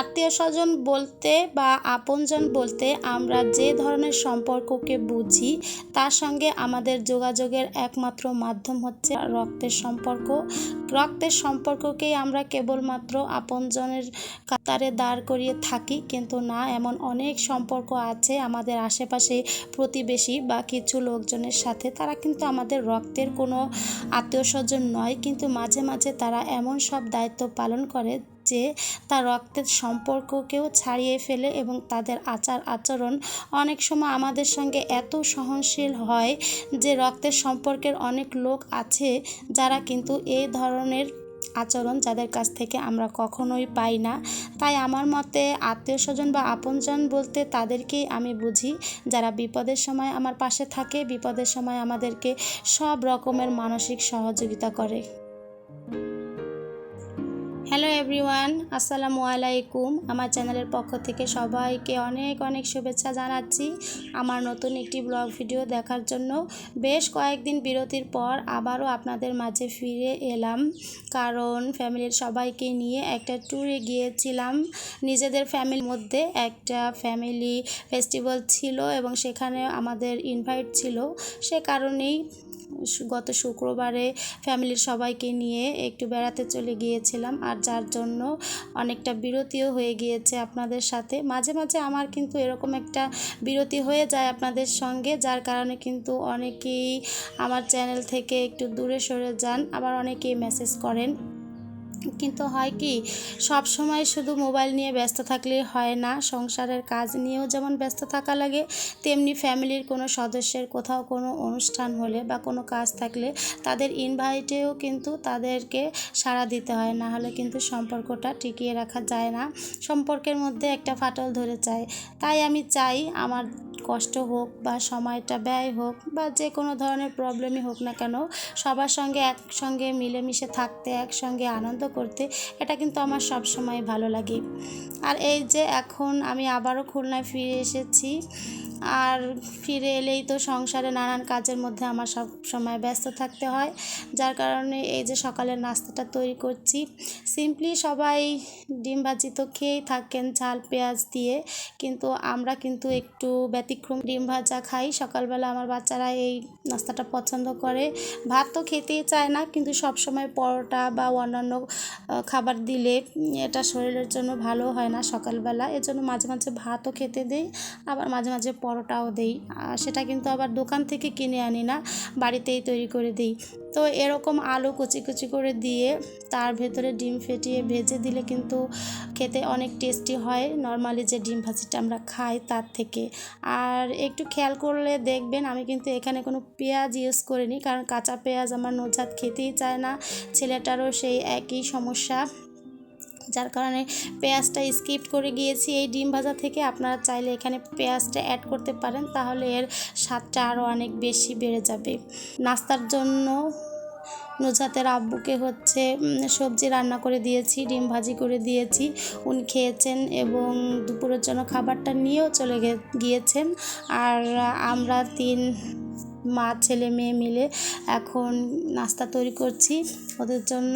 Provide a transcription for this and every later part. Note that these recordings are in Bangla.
আত্মীয় স্বজন বলতে বা আপনজন বলতে আমরা যে ধরনের সম্পর্ককে বুঝি, তার সঙ্গে আমাদের যোগাযোগের একমাত্র মাধ্যম হচ্ছে রক্তের সম্পর্ক। রক্তের সম্পর্ককেই আমরা কেবলমাত্র আপনজনের কাতারে দাঁড় করিয়ে থাকি, কিন্তু না, এমন অনেক সম্পর্ক আছে আমাদের আশেপাশে প্রতিবেশী বা কিছু লোকজনের সাথে। তারা কিন্তু আমাদের রক্তের কোনো আত্মীয় স্বজন নয়, কিন্তু মাঝে মাঝে তারা এমন সব দায়িত্ব পালন করে যে তার রক্তের সম্পর্ককেও ছাড়িয়ে ফেলে এবং তাদের আচার আচরণ অনেক সময় আমাদের সঙ্গে এত সহনশীল হয় যে রক্তের সম্পর্কের অনেক লোক আছে যারা কিন্তু এই ধরনের আচরণ যাদের কাছ থেকে আমরা কখনোই পাই না। তাই আমার মতে আত্মীয় স্বজন বা আপনজন বলতে তাদেরকেই আমি বুঝি। যারা বিপদের সময় আমার পাশে থাকে, বিপদের সময় আমাদেরকে সব রকমের মানসিক সহযোগিতা করে। হ্যালো এভরিওয়ান আসসালামু আলাইকুম। আমার চ্যানেলের পক্ষ থেকে সবাইকে অনেক অনেক শুভেচ্ছা জানাচ্ছি আমার নতুন একটি ব্লগ ভিডিও দেখার জন্য। বেশ কয়েকদিন বিরতির পর আবারও আপনাদের মাঝে ফিরে এলাম, কারণ ফ্যামিলির সবাইকে নিয়ে একটা ট্যুরে গিয়েছিলাম। নিজেদের ফ্যামিলির মধ্যে একটা ফ্যামিলি ফেস্টিভ্যাল ছিল এবং সেখানে আমাদের ইনভাইট ছিল। সে কারণেই গত শুক্রবারে ফ্যামিলির সবাইকে নিয়ে একটু বেড়াতে চলে গিয়েছিলাম। আর যার জন্য অনেকটা বিরতিও হয়ে গিয়েছে আপনাদের সাথে। মাঝে মাঝে আমার কিন্তু এরকম একটা বিরতি হয়ে যায় আপনাদের সঙ্গে, যার কারণে কিন্তু অনেকেই আমার চ্যানেল থেকে একটু দূরে সরে যান, আবার অনেকেই মেসেজ করেন। কিন্তু হয় কি, সব সময় শুধু মোবাইল নিয়ে ব্যস্ত থাকলে হয় না। সংসারের কাজ নিয়েও যেমন ব্যস্ত থাকা লাগে, তেমনি ফ্যামিলির কোনো সদস্যের কোথাও কোনো অনুষ্ঠান হলে বা কোনো কাজ থাকলে তাদের ইনভাইটেও কিন্তু তাদেরকে সাড়া দিতে হয়, না হলে কিন্তু সম্পর্কটা টিকিয়ে রাখা যায় না। সম্পর্কের মধ্যে একটা ফাটল ধরে যায়। তাই আমি চাই আমার কষ্ট হোক বা সময়টা ব্যয় হোক বা যে কোনো ধরনের প্রবলেমই হোক না কেন, সবার সঙ্গে একসঙ্গে মিলেমিশে থাকতে, একসঙ্গে আনন্দ করতে এটা কিন্তু আমার সব সময় ভালো লাগে। আর এই যে এখন আমি আবারও খুলনায় ফিরে এসেছি আর ফিরে এলেই তো সংসারে নানান কাজের মধ্যে আমার সব সময় ব্যস্ত থাকতে হয়। যার কারণে এই যে সকালের নাস্তাটা তৈরি করছি, সিম্পলি সবাই ডিম ভাজি তো খেয়েই থাকেন ঝাল, পেঁয়াজ দিয়ে, কিন্তু আমরা কিন্তু একটু ব্যতিক্রম ডিম ভাজা খাই। সকালবেলা আমার বাচ্চারা এই নাস্তাটা পছন্দ করে। ভাত তো খেতেই চায় না, কিন্তু সব সময় পরোটা বা অন্যান্য খাবার দিলে এটা শরীরের জন্য ভালো হয় না সকালবেলা। এজন্য মাঝে মাঝে ভাতও খেতে দেই, আবার মাঝে মাঝে পরোটাও দেই সেটা কিন্তু আবার দোকান থেকে কিনে আনি না, বাড়িতেই তৈরি করে দিই। তো এরকম আলু কুচি কুচি করে দিয়ে তার ভেতরে ডিম ফেটিয়ে ভেজে দিলে কিন্তু খেতে অনেক টেস্টি হয়। নর্মালি যে ডিম ভাজিটা আমরা খাই তার থেকে। আর একটু খেয়াল করলে দেখবেন আমি কিন্তু এখানে কোনো পেঁয়াজ ইউজ করিনি, কারণ কাঁচা পেঁয়াজ আমার নজাত খেতেই চায় না। ছেলেটারও সেই একই সমস্যা। যার কারণে পেঁয়াজটা স্কিপ করে গিয়েছি। এই ডিম ভাজা থেকে আপনারা চাইলে এখানে পেঁয়াজটা অ্যাড করতে পারেন, তাহলে এর স্বাদটা আরও অনেক বেশি বেড়ে যাবে। নাস্তার জন্য নুজাতের আব্বুকে হচ্ছে সবজি রান্না করে দিয়েছি, ডিম ভাজি করে দিয়েছি। উনি খেয়েছেন এবং দুপুরের জন্য খাবারটা নিয়েও চলে গিয়েছেন। আর আমরা তিন মা, ছেলে, মেয়ে মিলে এখন নাস্তা তৈরি করছি ওদের জন্য।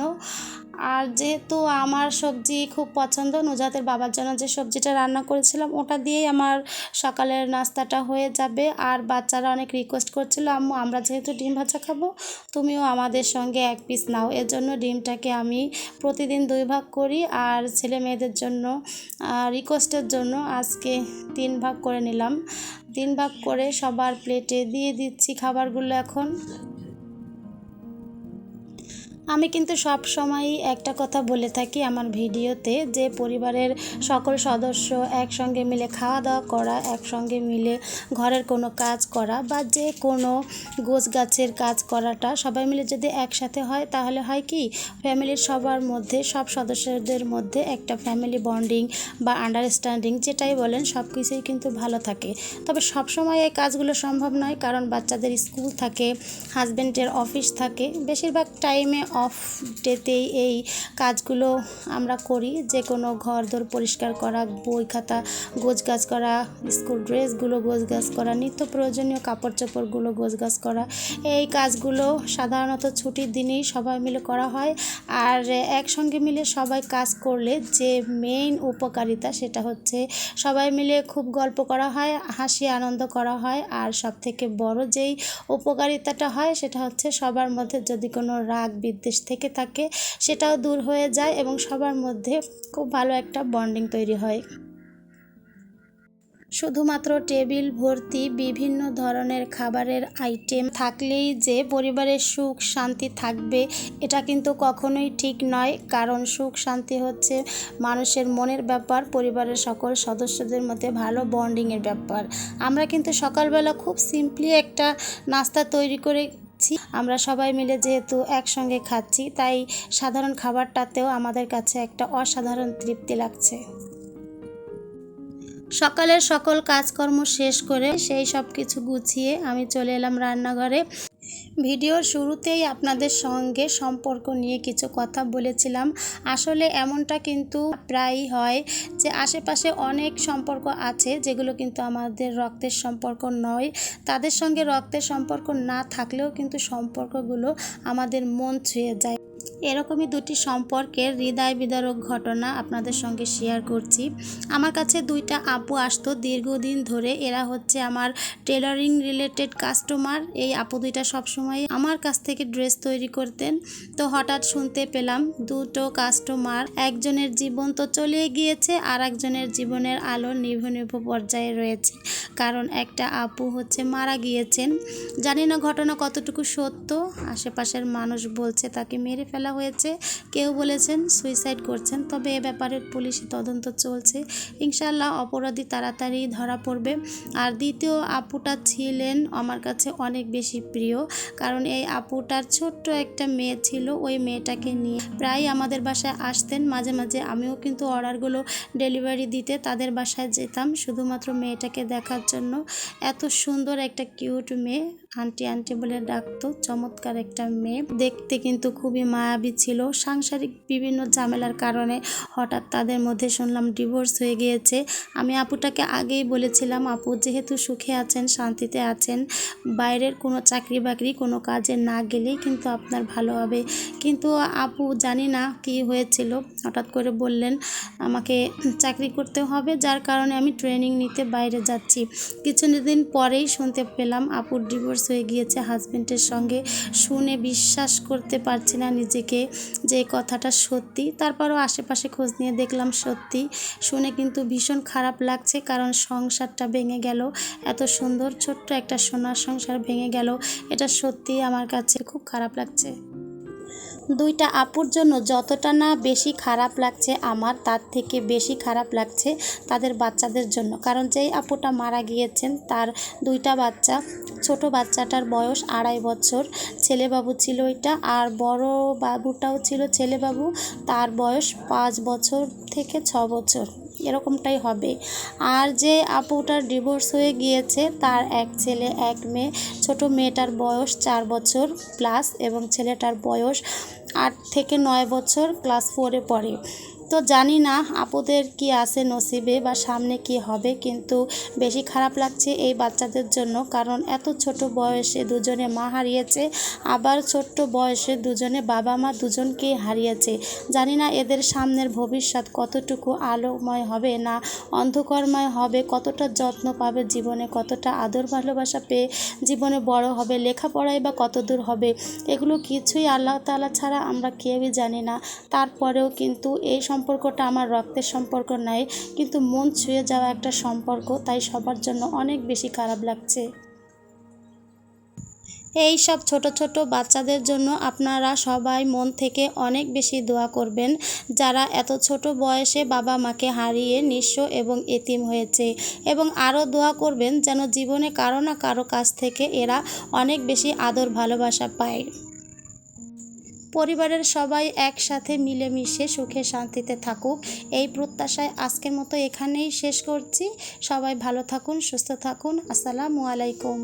আর যেহেতু আমার সবজি খুব পছন্দ, নুজাতের বাবার জন্য যে সবজিটা রান্না করেছিলাম, ওটা দিয়েই আমার সকালের নাস্তাটা হয়ে যাবে। আর বাচ্চারা অনেক রিকোয়েস্ট করছিল, আম্মু, আমরা যেহেতু ডিম ভাজা খাব, তুমিও আমাদের সঙ্গে এক পিস নাও। এর জন্য ডিমটাকে আমি প্রতিদিন দুই ভাগ করি আর ছেলে মেয়েদের জন্য রিকোয়েস্টের জন্য আজকে তিন ভাগ করে নিলাম। তিন ভাগ করে সবার প্লেটে দিয়ে দিচ্ছি খাবারগুলো এখন। আমি কিন্তু সব সময়ই একটা কথা বলে থাকি আমার ভিডিওতে যে পরিবারের সকল সদস্য একসঙ্গে মিলে খাওয়া দাওয়া করা, একসঙ্গে মিলে ঘরের কোনো কাজ করা বা যে কোনো গোছ গাছের কাজ করাটা সবাই মিলে যদি একসাথে হয় তাহলে হয় কি? ফ্যামিলির সবার মধ্যে, সব সদস্যদের মধ্যে একটা ফ্যামিলি বন্ডিং বা আন্ডারস্ট্যান্ডিং যেটাই বলেন সব কিছুই কিন্তু ভালো থাকে। তবে সব সময় এই কাজগুলো সম্ভব নয় কারণ বাচ্চাদের স্কুল থাকে হাজব্যান্ডের অফিস থাকে, বেশিরভাগ টাইমে অফ ডেতেই এই কাজগুলো আমরা করি। যে কোনো ঘর দোর পরিষ্কার করা, বই খাতা, গোছগাছ করা, স্কুল ড্রেসগুলো গোছগাছ করা, নিত্য প্রয়োজনীয় কাপড় চোপড়গুলো গোছগাছ করা। এই কাজগুলো সাধারণত ছুটির দিনেই সবাই মিলে করা হয়। আর একসঙ্গে মিলে সবাই কাজ করলে যে মেইন উপকারিতা সেটা হচ্ছে সবাই মিলে খুব গল্প করা হয়, হাসি আনন্দ করা হয়। আর সব থেকে বড় যেই উপকারিতাটা হয় সেটা হচ্ছে সবার মধ্যে যদি কোনো রাগ, বিদ্বেষ থেকে থাকে, সেটাও দূর হয়ে যায় এবং সবার মধ্যে খুব ভালো একটা বন্ডিং তৈরি হয়। শুধুমাত্র টেবিল, ভর্তি, বিভিন্ন ধরনের খাবারের আইটেম থাকলেই যে পরিবারের সুখ, শান্তি থাকবে, এটা কিন্তু কখনোই ঠিক নয়। কারণ সুখ, শান্তি হচ্ছে মানুষের মনের ব্যাপার, পরিবারের সকল সদস্যদের মধ্যে ভালো বন্ডিংয়ের ব্যাপার। আমরা কিন্তু সকালবেলা খুব সিম্পলি একটা নাস্তা তৈরি করে আমরা সবাই মিলে যেহেতু একসঙ্গে খাচ্ছি, তাই সাধারণ খাবারটাতেও আমাদের কাছে একটা অসাধারণ তৃপ্তি লাগছে। সকালের সকল কাজকর্ম শেষ করে সেই সব কিছু গুছিয়ে আমি চলে এলাম রান্নাঘরে। ভিডিওর শুরুতেই আপনাদের সঙ্গে সম্পর্ক নিয়ে কিছু কথা বলেছিলাম। আসলে এমনটা কিন্তু প্রায়ই হয় যে আশেপাশে অনেক সম্পর্ক আছে যেগুলো কিন্তু আমাদের রক্তের সম্পর্ক নয়। তাদের সঙ্গে রক্তের সম্পর্ক না থাকলেও কিন্তু সম্পর্কগুলো আমাদের মন ছুঁয়ে যায়। এরকমই দুটি সম্পর্কের হৃদয় বিদারক ঘটনা আপনাদের সঙ্গে শেয়ার করছি। আমার কাছে দুইটা আপু আসতো, দীর্ঘদিন ধরে এরা হচ্ছে আমার টেলারিং রিলেটেড কাস্টমার এই আপু দুইটা সবসময় আমার কাছ থেকে ড্রেস তৈরি করতেন। তো হঠাৎ শুনতে পেলাম, দুটো কাস্টমার একজনের জীবন তো চলে গিয়েছে আর একজনের জীবনের আলো নিভু নিভু পর্যায়ে রয়েছে। কারণ একটা আপু হচ্ছে মারা গিয়েছেন। জানি না ঘটনা কতটুকু সত্য, আশেপাশের মানুষ বলছে তাকে মেরে ফেলা হয়েছে। কেউ বলেছেন সুইসাইড করছেন, তবে এ ব্যাপারে পুলিশি তদন্ত চলছে। ইনশাল্লাহ অপরাধী তাড়াতাড়ি ধরা পড়বে। আর দ্বিতীয়, আপুটা ছিলেন আমার কাছে অনেক বেশি প্রিয়, কারণ এই আপুটার ছোট্ট একটা মেয়ে ছিল, ওই মেয়েটাকে নিয়ে প্রায় আমাদের বাসায় আসতেন। মাঝে মাঝে আমিও কিন্তু অর্ডারগুলো ডেলিভারি দিতে তাদের বাসায় যেতাম, শুধুমাত্র মেয়েটাকে দেখার জন্য। এত সুন্দর একটা কিউট মেয়ে আন্টি আন্টি বলে ডাকতো। চমৎকার একটা মেয়ে। দেখতে কিন্তু খুবই মায়াবী ছিল। সাংসারিক বিভিন্ন ঝামেলার কারণে হঠাৎ তাদের মধ্যে শুনলাম ডিভোর্স হয়ে গিয়েছে। আমি আপুটাকে আগেই বলেছিলাম, আপু, যেহেতু সুখে আছেন, শান্তিতে আছেন, বাইরের কোনো চাকরি বাকরি কোনো কাজে না গেলেই কিন্তু আপনার ভালো হবে। কিন্তু আপু জানি না কি হয়েছিল। হঠাৎ করে বললেন, আমাকে চাকরি করতে হবে, যার কারণে আমি ট্রেনিং নিতে বাইরে যাচ্ছি। কিছুদিন পরেই শুনতে পেলাম আপুর ডিভোর্স ডিভোর্স হয়ে গিয়েছে হাজব্যান্ডের সঙ্গে শুনে বিশ্বাস করতে পারছি না নিজেকে যে কথাটা সত্যি। তারপরও আশেপাশে খোঁজ নিয়ে দেখলাম সত্যি। শুনে কিন্তু ভীষণ খারাপ লাগছে কারণ সংসারটা ভেঙে গেল। এত সুন্দর ছোট্ট একটা সোনার সংসার ভেঙে গেল। এটা সত্যি আমার কাছে খুব খারাপ লাগছে। দুইটা আপুর জন্য যতটা না বেশি খারাপ লাগছে আমার, তার থেকে বেশি খারাপ লাগছে তাদের বাচ্চাদের জন্য। কারণ যেই আপুটা মারা গিয়েছেন, তার দুইটা বাচ্চা, ছোট বাচ্চাটার বয়স আড়াই বছর, ছেলেবাবু ছিল এটা, আর বড় বাবুটাও ছিল ছেলেবাবু, তার বয়স পাঁচ বছর থেকে ছ বছর। এরকমটাই হবে। আর যে আপুটার ডিভোর্স হয়ে গিয়েছে, তার এক ছেলে, এক মেয়ে। ছোট মেয়েটার বয়স চার বছর প্লাস এবং ছেলেটার বয়স আট থেকে নয় বছর ক্লাস ফোরে পড়ে। তো জানি না আপুদের কি আছে নসিবে বা সামনে কি হবে, কিন্তু বেশি খারাপ লাগছে এই বাচ্চাদের জন্য, কারণ এত ছোট বয়সে দুজনে মা হারিয়েছে, আবার ছোট্ট বয়সে দুজনে বাবা মা দুজনকেই হারিয়েছে। জানি না এদের সামনের ভবিষ্যৎ কতটুকু আলোময় হবে, না অন্ধকারময় হবে, কতটা যত্ন পাবে জীবনে, কতটা আদর ভালোবাসা পেয়ে জীবনে বড় হবে, লেখাপড়ায় বা কত দূর হবে, এগুলো কিছুই আল্লাহ তালা ছাড়া আমরা কেউই জানি না। তারপরেও কিন্তু এই সম্পর্কটা আমার রক্তের সম্পর্ক নাই, কিন্তু মন ছুঁয়ে যাওয়া একটা সম্পর্ক, তাই সবার জন্য অনেক বেশি খারাপ লাগছে। এই সব ছোট ছোট বাচ্চাদের জন্য আপনারা সবাই মন থেকে অনেক বেশি দোয়া করবেন, যারা এত ছোট বয়সে বাবা মাকে হারিয়ে নিঃস্ব এবং এতিম হয়েছে। এবং আরও দোয়া করবেন যেন জীবনে কারও না কারও কাছ থেকে এরা অনেক বেশি আদর ভালোবাসা পায়। পরিবারের সবাই একসাথে মিলেমিশে সুখে শান্তিতে থাকুক। এই প্রত্যাশায় আজকের মতো এখানেই শেষ করছি। সবাই ভালো থাকুন, সুস্থ থাকুন। আসসালামু আলাইকুম।